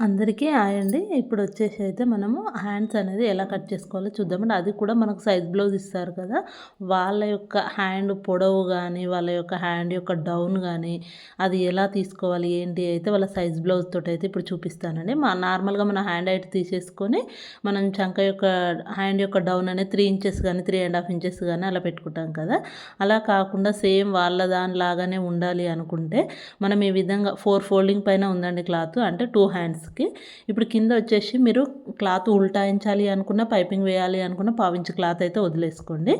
అందరికీ ఆయండి అండి. ఇప్పుడు వచ్చేసి అయితే మనము హ్యాండ్స్ అనేది ఎలా కట్ చేసుకోవాలో చూద్దామండి అది కూడా మనకు సైజ్ బ్లౌజ్ ఇస్తారు కదా. వాళ్ళ యొక్క హ్యాండ్ పొడవు కానీ వాళ్ళ యొక్క హ్యాండ్ యొక్క డౌన్ కానీ అది ఎలా తీసుకోవాలి ఏంటి అయితే వాళ్ళ సైజ్ బ్లౌజ్ తోటి అయితే ఇప్పుడు చూపిస్తానండి. మా నార్మల్గా మన హ్యాండ్ హైట్ తీసేసుకొని మనం చంక యొక్క హ్యాండ్ యొక్క డౌన్ అనేది త్రీ ఇంచెస్ కానీ త్రీ అండ్ హాఫ్ ఇంచెస్ కానీ అలా పెట్టుకుంటాం కదా. అలా కాకుండా సేమ్ వాళ్ళ దానిలాగానే ఉండాలి అనుకుంటే మనం ఈ విధంగా ఫోర్ ఫోల్డింగ్ పైన ఉందండి క్లాత్ అంటే టూ హ్యాండ్స్ హ్యాండ్స్కి ఇప్పుడు కింద వచ్చేసి మీరు క్లాత్ ఉల్టాయించాలి అనుకున్న పైపింగ్ వేయాలి అనుకున్న పావించి క్లాత్ అయితే వదిలేసుకోండి.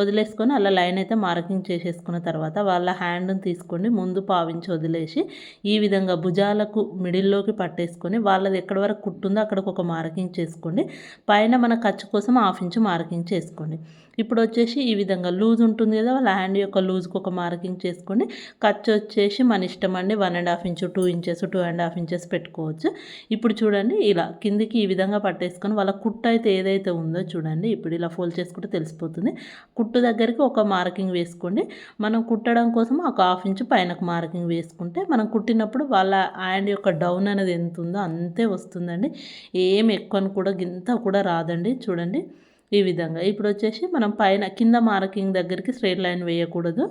వదిలేసుకొని అలా లైన్ అయితే మార్కింగ్ చేసేసుకున్న తర్వాత వాళ్ళ హ్యాండ్ని తీసుకోండి. ముందు పావించి వదిలేసి ఈ విధంగా భుజాలకు మిడిల్లోకి పట్టేసుకొని వాళ్ళది ఎక్కడి వరకు కుట్టుందో అక్కడికి ఒక మార్కింగ్ చేసుకోండి. పైన మన ఖర్చు కోసం హాఫ్ ఇంచు మార్కింగ్ చేసుకోండి. ఇప్పుడు వచ్చేసి ఈ విధంగా లూజ్ ఉంటుంది కదా వాళ్ళ హ్యాండ్ యొక్క లూజ్కి ఒక మార్కింగ్ చేసుకోండి. ఖర్చు వచ్చేసి మన ఇష్టం అండి one and half inch two inches two and half inches పెట్టుకోవచ్చు. ఇప్పుడు చూడండి ఇలా కిందికి ఈ విధంగా పట్టేసుకొని వాళ్ళ కుట్టు అయితే ఏదైతే ఉందో చూడండి ఇప్పుడు ఇలా ఫోల్డ్ చేసుకుంటే తెలిసిపోతుంది. కుట్టు దగ్గరికి ఒక మార్కింగ్ వేసుకోండి. మనం కుట్టడం కోసం ఒక హాఫ్ ఇంచు పైనకు మార్కింగ్ వేసుకుంటే మనం కుట్టినప్పుడు వాళ్ళ హ్యాండ్ యొక్క డౌన్ అనేది ఎంత ఉందో అంతే వస్తుందండి. ఏం ఎక్కువ కూడా గింత కూడా రాదండి. చూడండి ఈ విధంగా. ఇప్పుడు వచ్చేసి మనం పైన కింద మార్కింగ్ దగ్గరికి స్ట్రైట్ లైన్ వేయకూడదు.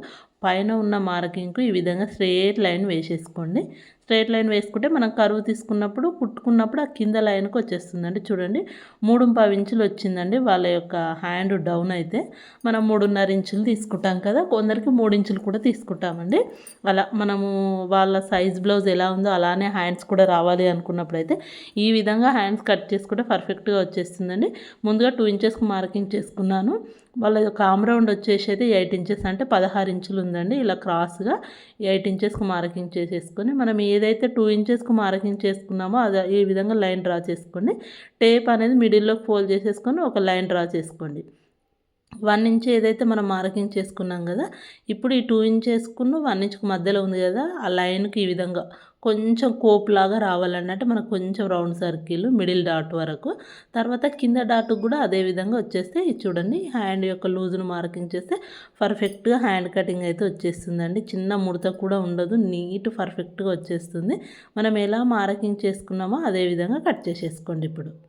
పైన ఉన్న మార్కింగ్కు ఈ విధంగా స్ట్రేట్ లైన్ వేసేసుకోండి. స్ట్రేట్ లైన్ వేసుకుంటే మనం కరువు తీసుకున్నప్పుడు కుట్టుకున్నప్పుడు ఆ కింద లైన్కి వచ్చేస్తుందండి. చూడండి మూడు పావు ఇంచులు వచ్చిందండి వాళ్ళ యొక్క హ్యాండ్ డౌన్ అయితే. మనం మూడున్నర ఇంచులు తీసుకుంటాం కదా కొందరికి మూడు ఇంచులు కూడా తీసుకుంటామండి. అలా మనము వాళ్ళ సైజ్ బ్లౌజ్ ఎలా ఉందో అలానే హ్యాండ్స్ కూడా రావాలి అనుకున్నప్పుడు అయితే ఈ విధంగా హ్యాండ్స్ కట్ చేసుకుంటే పర్ఫెక్ట్గా వచ్చేస్తుందండి. ముందుగా టూ ఇంచెస్కి మార్కింగ్ చేసుకున్నాను. వాళ్ళ యొక్క ఆమ్రౌండ్ వచ్చేసి అయితే ఎయిట్ ఇంచెస్ అంటే పదహారు ఇంచులు ఉందండి. ఇలా క్రాస్గా ఎయిట్ ఇంచెస్కి మార్కింగ్ చేసేసుకొని మనం ఏదైతే టూ ఇంచెస్కి మార్కింగ్ చేసుకున్నామో అది ఈ విధంగా లైన్ డ్రా చేసుకోండి టేప్ అనేది మిడిల్లో ఫోల్డ్ చేసేసుకొని ఒక లైన్ డ్రా చేసుకోండి. వన్ ఇంచ్ ఏదైతే మనం మార్కింగ్ చేసుకున్నాం కదా ఇప్పుడు ఈ టూ ఇంచ్ వన్ ఇంచ్కి మధ్యలో ఉంది కదా ఆ లైన్కి ఈ విధంగా కొంచెం కోపులాగా రావాలన్నట్టు మనకు కొంచెం రౌండ్ సర్కిల్ మిడిల్ డాట్ వరకు. తర్వాత కింద డాట్ కూడా అదే విధంగా వచ్చేస్తే చూడండి హ్యాండ్ యొక్క లూజ్ను మార్కింగ్ చేస్తే పర్ఫెక్ట్గా హ్యాండ్ కటింగ్ అయితే వచ్చేస్తుందండి. చిన్న ముడత కూడా ఉండదు నీట్ పర్ఫెక్ట్గా వచ్చేస్తుంది. మనం ఎలా మార్కింగ్ చేసుకున్నామో అదే విధంగా కట్ చేసేసుకోండి ఇప్పుడు.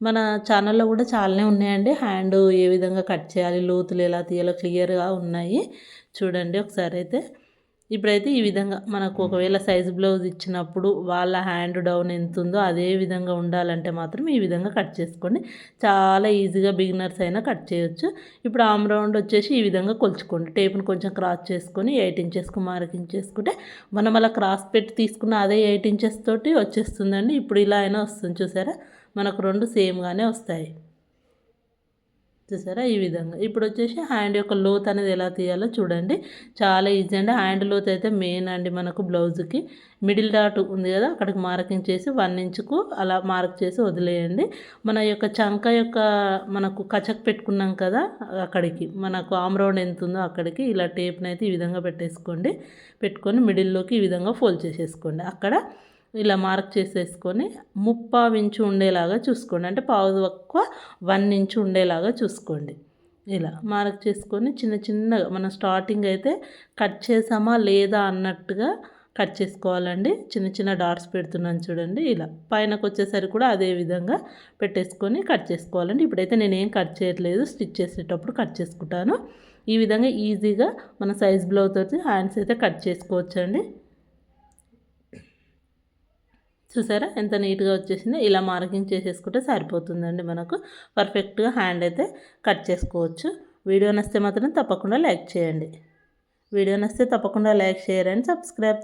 మన ఛానల్లో కూడా చాలానే ఉన్నాయండి. హ్యాండ్ ఏ విధంగా కట్ చేయాలి లోతులు ఎలా తీయాలో క్లియర్గా ఉన్నాయి. చూడండి ఒకసారి అయితే. ఇప్పుడైతే ఈ విధంగా మనకు ఒకవేళ సైజు బ్లౌజ్ ఇచ్చినప్పుడు వాళ్ళ హ్యాండ్ డౌన్ ఎంత ఉందో అదే విధంగా ఉండాలంటే మాత్రం ఈ విధంగా కట్ చేసుకోండి. చాలా ఈజీగా బిగినర్స్ అయినా కట్ చేయొచ్చు. ఇప్పుడు ఆమ్ రౌండ్ వచ్చేసి ఈ విధంగా కొలుచుకోండి. టేప్ని కొంచెం క్రాస్ చేసుకొని ఎయిట్ ఇంచెస్కి మార్కింగ్ చేసుకుంటే మనం అలా క్రాస్ పెట్టి తీసుకున్న అదే ఎయిట్ ఇంచెస్ తోటి వచ్చేస్తుందండి. ఇప్పుడు ఇలా అయినా వస్తుంది చూసారా? మనకు రెండు సేమ్గానే వస్తాయి. చూసారా? ఈ విధంగా. ఇప్పుడు వచ్చేసి హ్యాండ్ యొక్క లోత్ అనేది ఎలా తీయాలో చూడండి. చాలా ఈజీ అండి. హ్యాండ్ లోత్ అయితే మెయిన్ అండి మనకు బ్లౌజ్కి. మిడిల్ డాట్ ఉంది కదా అక్కడికి మార్కింగ్ చేసి వన్ ఇంచుకు అలా మార్క్ చేసి వదిలేయండి. మన యొక్క చంక యొక్క మనకు కచక్ పెట్టుకున్నాం కదా అక్కడికి. మనకు ఆమ్రౌండ్ ఎంత ఉందో అక్కడికి ఇలా టేప్ని అయితే ఈ విధంగా పెట్టేసుకోండి. పెట్టుకొని మిడిల్లోకి ఈ విధంగా ఫోల్డ్ చేసేసుకోండి. అక్కడ ఇలా మార్క్ చేసేసుకొని ముప్పావు ఇంచు ఉండేలాగా చూసుకోండి. అంటే పావు తక్కువ వన్ ఇంచు ఉండేలాగా చూసుకోండి. ఇలా మార్క్ చేసుకొని చిన్న చిన్నగా మనం స్టార్టింగ్ అయితే కట్ చేసామా లేదా అన్నట్టుగా కట్ చేసుకోవాలండి. చిన్న చిన్న డాట్స్ పెడుతున్నాను చూడండి. ఇలా పైనకు వచ్చేసరికి కూడా అదే విధంగా పెట్టేసుకొని కట్ చేసుకోవాలండి. ఇప్పుడైతే నేను ఏం కట్ చేయట్లేదు స్టిచ్ చేసేటప్పుడు కట్ చేసుకుంటాను. ఈ విధంగా ఈజీగా మన సైజ్ బ్లౌజ్ తోటి హ్యాండ్స్ అయితే కట్ చేసుకోవచ్చండి. చూసారా? ఎంత నీట్గా వచ్చేసిందో ఇలా మార్కింగ్ చేసేసుకుంటే సరిపోతుందండి మనకు. పర్ఫెక్ట్గా హ్యాండ్ అయితే కట్ చేసుకోవచ్చు. వీడియో నస్తే మాత్రం తప్పకుండా లైక్ చేయండి. వీడియో నస్తే తప్పకుండా లైక్ షేర్ అండ్ సబ్స్క్రైబ్